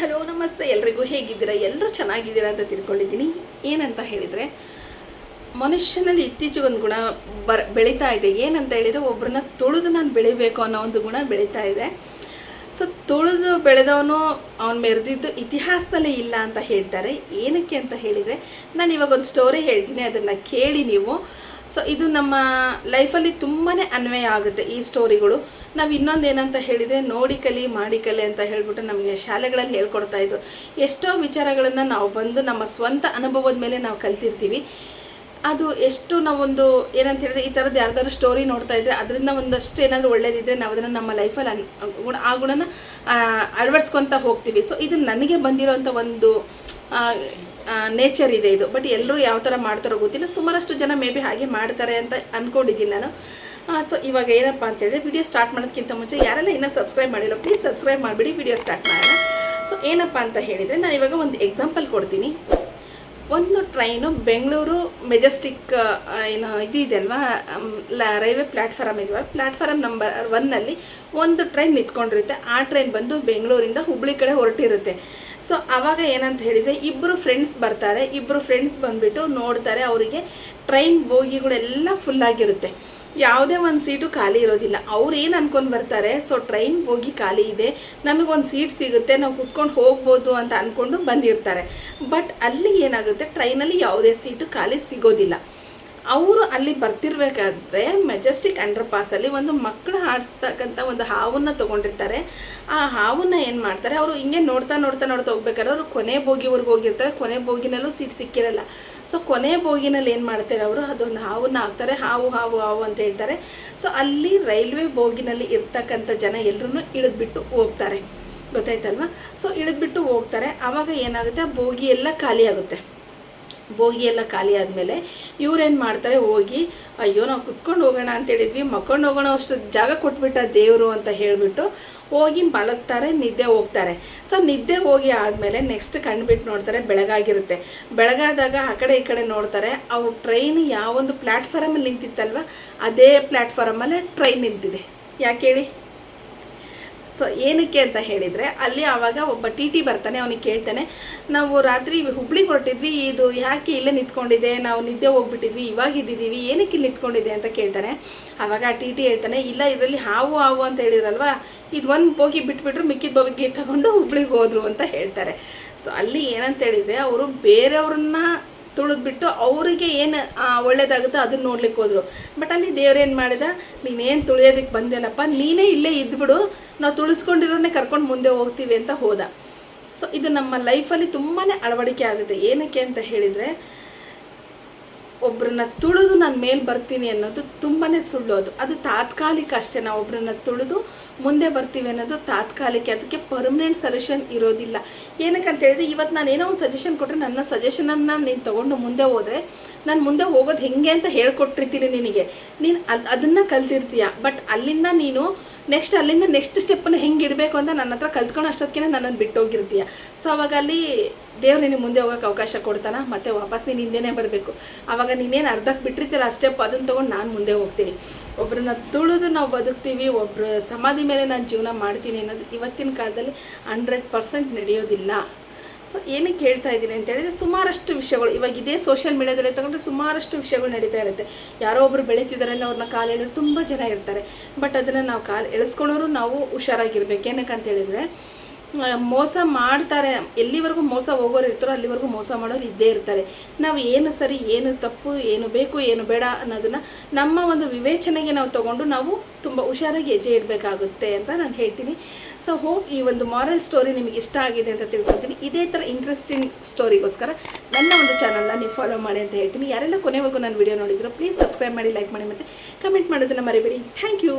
Hello, ನಮಸ್ತೆ. ಎಲ್ರಿಗೂ ಹೇಗಿದ್ದೀರಾ? ಎಲ್ಲರೂ ಚೆನ್ನಾಗಿದ್ದೀರಾ ಅಂತ ತಿಳ್ಕೊಂಡಿದ್ದೀನಿ. ಏನಂತ ಹೇಳಿದರೆ, ಮನುಷ್ಯನಲ್ಲಿ ಇತ್ತೀಚೆಗೆ ಒಂದು ಗುಣ ಬರ, ಬೆಳೀತಾ ಇದೆ. ಏನಂತ ಹೇಳಿದರೆ ಒಬ್ಬರನ್ನ ತೊಳೆದು ನಾನು ಬೆಳಿಬೇಕು ಅನ್ನೋ ಒಂದು ಗುಣ ಬೆಳೀತಾ ಇದೆ. ಸೊ ತುಳಿದು ಬೆಳೆದವನು ಅವನು ಮೆರೆದಿದ್ದು ಇತಿಹಾಸದಲ್ಲೇ ಇಲ್ಲ ಅಂತ ಹೇಳ್ತಾರೆ. ಏನಕ್ಕೆ ಅಂತ ಹೇಳಿದರೆ, ನಾನು ಇವಾಗ ಒಂದು ಸ್ಟೋರಿ ಹೇಳ್ತೀನಿ. ಅದನ್ನು ಕೇಳಿ ನೀವು. ಸೊ ಇದು ನಮ್ಮ ಲೈಫಲ್ಲಿ ತುಂಬಾ ಅನ್ವಯ ಆಗುತ್ತೆ ಈ ಸ್ಟೋರಿಗಳು ನಾವು ಇನ್ನೊಂದು ಏನಂತ ಹೇಳಿದರೆ ನೋಡಿ ಕಲಿ, ಮಾಡಿ ಕಲಿ ಅಂತ ಹೇಳಿಬಿಟ್ಟು ನಮಗೆ ಶಾಲೆಗಳಲ್ಲಿ ಹೇಳ್ಕೊಡ್ತಾ ಇದ್ದು. ಎಷ್ಟೋ ವಿಚಾರಗಳನ್ನು ನಾವು ಬಂದು ನಮ್ಮ ಸ್ವಂತ ಅನುಭವದ ಮೇಲೆ ನಾವು ಕಲ್ತಿರ್ತೀವಿ. ಅದು ಎಷ್ಟು ನಾವೊಂದು ಏನಂತ ಹೇಳಿದ್ರೆ ಈ ಥರದ್ದು ಯಾರ್ದಾದ್ರು ಸ್ಟೋರಿ ನೋಡ್ತಾ ಇದ್ರೆ ಅದರಿಂದ ಒಂದಷ್ಟು ಏನಾದರೂ ಒಳ್ಳೇದಿದ್ರೆ ನಾವು ಅದನ್ನು ನಮ್ಮ ಲೈಫಲ್ಲಿ ಅನ್ ಗುಣ, ಆ ಗುಣನ ಅಳವಡಿಸ್ಕೊತ ಹೋಗ್ತೀವಿ. ಸೊ ಇದು ನನಗೆ ಬಂದಿರೋಂಥ ಒಂದು ನೇಚರ್ ಇದೆ ಇದು. ಬಟ್ ಎಲ್ಲರೂ ಯಾವ ಥರ ಮಾಡ್ತಾರೋ ಗೊತ್ತಿಲ್ಲ. ಸುಮಾರಷ್ಟು ಜನ ಮೇ ಬಿ ಹಾಗೆ ಮಾಡ್ತಾರೆ ಅಂತ ಅಂದ್ಕೊಂಡಿದ್ದೀನಿ ನಾನು. ಸೊ ಇವಾಗ ಏನಪ್ಪ ಅಂತೇಳಿದ್ರೆ ವಿಡಿಯೋ ಸ್ಟಾರ್ಟ್ ಮಾಡೋದಕ್ಕಿಂತ ಮುಂಚೆ ಯಾರೆಲ್ಲ ಇನ್ನೂ ಸಬ್ಸ್ಕ್ರೈಬ್ ಮಾಡಿಲ್ಲ ಪ್ಲೀಸ್ ಸಬ್ಸ್ಕ್ರೈಬ್ ಮಾಡಿಬಿಡಿ ವಿಡಿಯೋ ಸ್ಟಾರ್ಟ್ ಮಾಡೋಣ. ಸೊ ಏನಪ್ಪ ಅಂತ ಹೇಳಿದರೆ, ನಾನು ಇವಾಗ ಒಂದು ಎಕ್ಸಾಂಪಲ್ ಕೊಡ್ತೀನಿ. ಒಂದು ಟ್ರೈನು ಬೆಂಗಳೂರು ಮೆಜೆಸ್ಟಿಕ್ ಏನು ಇದು ಇದೆ ಅಲ್ವಾ? ರೈಲ್ವೆ ಪ್ಲ್ಯಾಟ್ಫಾರಮ್ ಇದೆಯಲ್ಲ ಪ್ಲ್ಯಾಟ್ಫಾರಮ್ ನಂಬರ್ ಒನ್ನಲ್ಲಿ ಒಂದು ಟ್ರೈನ್ ನಿಂತ್ಕೊಂಡಿರುತ್ತೆ. ಆ ಟ್ರೈನ್ ಬಂದು ಬೆಂಗಳೂರಿಂದ ಹುಬ್ಳಿ ಕಡೆ ಹೊರಟಿರುತ್ತೆ. ಸೊ ಆವಾಗ ಏನಂತ ಹೇಳಿದರೆ ಇಬ್ಬರು ಫ್ರೆಂಡ್ಸ್ ಬರ್ತಾರೆ. ಇಬ್ಬರು ಫ್ರೆಂಡ್ಸ್ ಬಂದುಬಿಟ್ಟು ನೋಡ್ತಾರೆ ಅವರಿಗೆ ಟ್ರೈನ್ ಬೋಗಿಗಳೆಲ್ಲ ಫುಲ್ಲಾಗಿರುತ್ತೆ ಯಾವುದೇ ಒಂದು ಸೀಟು ಖಾಲಿ ಇರೋದಿಲ್ಲ. ಅವ್ರು ಏನು ಅನ್ಕೊಂಡು ಬರ್ತಾರೆ ಸೊ ಟ್ರೈನ್ ಹೋಗಿ ಖಾಲಿ ಇದೆ. ನಮಗೊಂದು ಸೀಟ್ ಸಿಗುತ್ತೆ. ನಾವು ಕುತ್ಕೊಂಡು ಹೋಗ್ಬೋದು ಅಂತ ಅಂದ್ಕೊಂಡು ಬಂದಿರ್ತಾರೆ. ಬಟ್ ಅಲ್ಲಿ ಏನಾಗುತ್ತೆ ಟ್ರೈನಲ್ಲಿ ಯಾವುದೇ ಸೀಟು ಖಾಲಿ ಸಿಗೋದಿಲ್ಲ. ಅವರು ಅಲ್ಲಿ ಬರ್ತಿರ್ಬೇಕಾದ್ರೆ ಮೆಜೆಸ್ಟಿಕ್ ಅಂಡರ್ ಪಾಸಲ್ಲಿ ಒಂದು ಮಕ್ಕಳು ಹಾಡಿಸ್ತಕ್ಕಂಥ ಒಂದು ಹಾವನ್ನು ತೊಗೊಂಡಿರ್ತಾರೆ. ಆ ಹಾವನ್ನ ಏನು ಮಾಡ್ತಾರೆ, ಅವರು ಹಿಂಗೆ ನೋಡ್ತಾ ನೋಡ್ತಾ ನೋಡ್ತಾ ಹೋಗ್ಬೇಕಾದ್ರೆ ಅವರು ಕೊನೆ ಬೋಗಿವರೆಗೂ ಹೋಗಿರ್ತಾರೆ. ಕೊನೆ ಬೋಗಿನಲ್ಲೂ ಸೀಟ್ ಸಿಕ್ಕಿರಲ್ಲ. ಸೊ ಕೊನೆ ಬೋಗಿನಲ್ಲಿ ಏನು ಮಾಡ್ತಾರೆ ಅವರು? ಅದೊಂದು ಹಾವನ್ನ ಹಾಕ್ತಾರೆ. ಹಾವು ಹಾವು ಹಾವು ಅಂತ ಹೇಳ್ತಾರೆ. ಸೊ ಅಲ್ಲಿ ರೈಲ್ವೆ ಬೋಗಿನಲ್ಲಿ ಇರ್ತಕ್ಕಂಥ ಜನ ಎಲ್ಲರೂ ಇಳಿದ್ಬಿಟ್ಟು ಹೋಗ್ತಾರೆ. ಗೊತ್ತಾಯ್ತಲ್ವಾ? ಸೊ ಇಳಿದ್ಬಿಟ್ಟು ಹೋಗ್ತಾರೆ. ಆವಾಗ ಏನಾಗುತ್ತೆ? ಆ ಬೋಗಿ ಎಲ್ಲ ಖಾಲಿ ಆಗುತ್ತೆ. ಬೋಗಿ ಎಲ್ಲ ಖಾಲಿ ಆದಮೇಲೆ ಇವ್ರೇನು ಮಾಡ್ತಾರೆ? ಹೋಗಿ, ಅಯ್ಯೋ, ನಾವು ಕುತ್ಕೊಂಡು ಹೋಗೋಣ ಅಂತ ಹೇಳಿದ್ವಿ, ಮಕ್ಕೊಂಡು ಹೋಗೋಣ, ಅಷ್ಟು ಜಾಗ ಕೊಟ್ಬಿಟ್ಟ ದೇವರು ಅಂತ ಹೇಳಿಬಿಟ್ಟು ಹೋಗಿ ಮಲಗ್ತಾರೆ, ನಿದ್ದೆ ಹೋಗ್ತಾರೆ. ಸೊ ನಿದ್ದೆ ಹೋಗಿ ಆದಮೇಲೆ ನೆಕ್ಸ್ಟ್ ಕಣ್ಬಿಟ್ಟು ನೋಡ್ತಾರೆ, ಬೆಳಗಾಗಿರುತ್ತೆ. ಬೆಳಗಾದಾಗ ಆ ಕಡೆ ಈ ಕಡೆ ನೋಡ್ತಾರೆ ಅವು ಟ್ರೈನ್ ಯಾವೊಂದು ಪ್ಲ್ಯಾಟ್ಫಾರಮಲ್ಲಿ ನಿಂತಿತ್ತಲ್ವ, ಅದೇ ಪ್ಲ್ಯಾಟ್ಫಾರಮಲ್ಲೇ ಟ್ರೈನ್ ನಿಂತಿದೆ. ಯಾಕೆ ಹೇಳಿ? ಸೊ ಏನಕ್ಕೆ ಅಂತ ಹೇಳಿದರೆ, ಅಲ್ಲಿ ಆವಾಗ ಒಬ್ಬ ಟಿ ಟಿ ಬರ್ತಾನೆ, ಅವನಿಗೆ ಕೇಳ್ತಾನೆ, ನಾವು ರಾತ್ರಿ ಹುಬ್ಳಿಗೆ ಹೊರಟಿದ್ವಿ, ಇದು ಯಾಕೆ ಇಲ್ಲೇ ನಿಂತ್ಕೊಂಡಿದೆ? ನಾವು ನಿದ್ದೆ ಹೋಗ್ಬಿಟ್ಟಿದ್ವಿ, ಇವಾಗ ಇದ್ದಿದ್ದೀವಿ, ಏನಕ್ಕೆ ಇಲ್ಲಿ ನಿಂತ್ಕೊಂಡಿದೆ? ಅಂತ ಕೇಳ್ತಾನೆ. ಆವಾಗ ಆ ಟಿ ಟಿ ಹೇಳ್ತಾನೆ, ಇಲ್ಲ, ಇದರಲ್ಲಿ ಹಾವು ಹಾವು ಅಂತ ಹೇಳಿದ್ರಲ್ವಾ? ಇದು ಒಂದು ಬೋಗಿ ಬಿಟ್ಬಿಟ್ರು ಮಿಕ್ಕಿದ ಬೋಗಿ ತಗೊಂಡು ಹುಬ್ಳಿಗೆ ಹೋದ್ರು, ಅಂತ ಹೇಳ್ತಾರೆ. ಸೊ ಅಲ್ಲಿ ಏನಂತ ಹೇಳಿದರೆ, ಅವರು ಬೇರೆಯವ್ರನ್ನ ತುಳಿದ್ಬಿಟ್ಟು ಅವರಿಗೆ ಏನು ಒಳ್ಳೇದಾಗುತ್ತೋ ಅದನ್ನ ನೋಡ್ಲಿಕ್ಕೆ ಹೋದ್ರು. ಬಟ್ ಅಲ್ಲಿ ದೇವ್ರೇನು ಮಾಡಿದ? ನೀನೇನು ತುಳಿಯೋದಕ್ಕೆ ಬಂದೇನಪ್ಪ ನೀನೇ ಇಲ್ಲೇ ಇದ್ಬಿಡು, ನಾವು ತುಳಿಸ್ಕೊಂಡಿರೋನೇ ಕರ್ಕೊಂಡು ಮುಂದೆ ಹೋಗ್ತೀವಿ ಅಂತ ಹೋದ. ಸೊ ಇದು ನಮ್ಮ ಲೈಫಲ್ಲಿ ತುಂಬಾ ಅಳವಡಿಕೆ ಆಗುತ್ತೆ ಏನಕ್ಕೆ ಅಂತ ಹೇಳಿದರೆ ಒಬ್ಬರನ್ನ ತುಳಿದು ನಾನು ಮೇಲೆ ಬರ್ತೀನಿ ಅನ್ನೋದು ತುಂಬಾ ಸುಳ್ಳು ಅದು. ತಾತ್ಕಾಲಿಕ ಅಷ್ಟೇ. ನಾವು ಒಬ್ಬರನ್ನ ತುಳಿದು ಮುಂದೆ ಬರ್ತೀವಿ ಅನ್ನೋದು ತಾತ್ಕಾಲಿಕ. ಅದಕ್ಕೆ ಪರ್ಮನೆಂಟ್ ಸೊಲ್ಯೂಷನ್ ಇರೋದಿಲ್ಲ. ಏನಕ್ಕೆ ಅಂತ ಹೇಳಿದ್ರೆ ಇವತ್ತು ನಾನು ಏನೋ ಒಂದು ಸಜೆಷನ್ ಕೊಟ್ಟರೆ ನನ್ನ ಸಜೆಷನನ್ನು ನೀನು ತೊಗೊಂಡು ಮುಂದೆ ಹೋದರೆ, ನಾನು ಮುಂದೆ ಹೋಗೋದು ಹೆಂಗೆ ಅಂತ ಹೇಳ್ಕೊಟ್ಟಿರ್ತೀನಿ ನಿನಗೆ. ನೀನು ಅದು ಅದನ್ನು ಕಲ್ತಿರ್ತೀಯ. ಬಟ್ ಅಲ್ಲಿಂದ ನೀನು ನೆಕ್ಸ್ಟ್ ಅಲ್ಲಿಂದ ನೆಕ್ಸ್ಟ್ ಸ್ಟೆಪ್ಪನ್ನು ಹೆಂಗೆ ಇಡಬೇಕು ಅಂತ ನನ್ನ ಹತ್ರ ಕಲ್ತ್ಕೊಂಡು ಅಷ್ಟೊತ್ತಿಗೆ ನನ್ನನ್ನು ಬಿಟ್ಟೋಗಿರ್ತೀಯ. ಸೊ ಅವಾಗ ಅಲ್ಲಿ ದೇವ್ರು ನಿನಗೆ ಮುಂದೆ ಹೋಗೋಕೆ ಅವಕಾಶ ಕೊಡ್ತಾನ, ಮತ್ತೆ ವಾಪಸ್ ನೀನು ಹಿಂದೆನೇ ಬರಬೇಕು. ಆವಾಗ ನೀನೇನು ಅರ್ಧಕ್ಕೆ ಬಿಟ್ಟಿರ್ತೀರ ಆ ಸ್ಟೆಪ್ ಅದನ್ನು ತೊಗೊಂಡು ನಾನು ಮುಂದೆ ಹೋಗ್ತೀನಿ. ಒಬ್ಬರನ್ನ ತುಳಿದು ನಾವು ಬದುಕ್ತೀವಿ ಒಬ್ಬರು ಸಮಾಧಿ ಮೇಲೆ ನಾನು ಜೀವನ ಮಾಡ್ತೀನಿ ಅನ್ನೋದು ಇವತ್ತಿನ ಕಾಲದಲ್ಲಿ ಹಂಡ್ರೆಡ್ ಪರ್ಸೆಂಟ್ ನಡೆಯೋದಿಲ್ಲ. ಸೊ ಏನಕ್ಕೆ ಹೇಳ್ತಾ ಇದ್ದೀನಿ ಅಂತ ಹೇಳಿದ್ರೆ ಸುಮಾರಷ್ಟು ವಿಷಯಗಳು, ಇವಾಗ ಇದೇ ಸೋಷಿಯಲ್ ಮೀಡಿಯಾದಲ್ಲಿ ತಗೊಂಡ್ರೆ ಸುಮಾರಷ್ಟು ವಿಷಯಗಳು ನಡೀತಾ ಇರುತ್ತೆ. ಯಾರೋ ಒಬ್ರು ಬೆಳೀತಿದಾರಲ್ಲ ಅವ್ರನ್ನ ಕಾಲು ಎಳೆಯೋರು ತುಂಬ ಜನ ಇರ್ತಾರೆ. ಬಟ್ ಅದನ್ನು ನಾವು ಕಾಲು ಎಳೆಸ್ಕೊಳ್ಳೋರು ನಾವು ಹುಷಾರಾಗಿರ್ಬೇಕು. ಏನಕ್ಕೆ ಅಂತ ಹೇಳಿದರೆ ಮೋಸ ಮಾಡ್ತಾರೆ. ಎಲ್ಲಿವರೆಗೂ ಮೋಸ ಹೋಗೋರು ಇರ್ತಾರೋ ಅಲ್ಲಿವರೆಗೂ ಮೋಸ ಮಾಡೋರು ಇದ್ದೇ ಇರ್ತಾರೆ. ನಾವು ಏನು ಸರಿ, ಏನು ತಪ್ಪು, ಏನು ಬೇಕು, ಏನು ಬೇಡ ಅನ್ನೋದನ್ನು ನಮ್ಮ ಒಂದು ವಿವೇಚನೆಗೆ ನಾವು ತಗೊಂಡು ನಾವು ತುಂಬ ಹುಷಾರಾಗಿ ಹೆಜ್ಜೆ ಇಡಬೇಕಾಗುತ್ತೆ ಅಂತ ನಾನು ಹೇಳ್ತೀನಿ. ಸೊ ಹೋಪ್ ಈ ಒಂದು ಮಾರಲ್ ಸ್ಟೋರಿ ನಿಮಗೆ ಇಷ್ಟ ಆಗಿದೆ ಅಂತ ತಿಳ್ಕೊಳ್ತೀನಿ. ಇದೇ ಥರ ಇಂಟ್ರೆಸ್ಟಿಂಗ್ ಸ್ಟೋರಿಗೋಸ್ಕರ ನನ್ನ ಒಂದು ಚಾನಲ್ನ ನೀವು ಫಾಲೋ ಮಾಡಿ ಅಂತ ಹೇಳ್ತೀನಿ. ಯಾರೆಲ್ಲ ಕೊನೆವರೆಗೂ ನಾನು ವಿಡಿಯೋ ನೋಡಿದ್ರು ಪ್ಲೀಸ್ ಸಬ್ಸ್ಕ್ರೈಬ್ ಮಾಡಿ ಲೈಕ್ ಮಾಡಿ ಮತ್ತು ಕಮೆಂಟ್ ಮಾಡೋದನ್ನು ಮರಿಬೇಡಿ. Thank you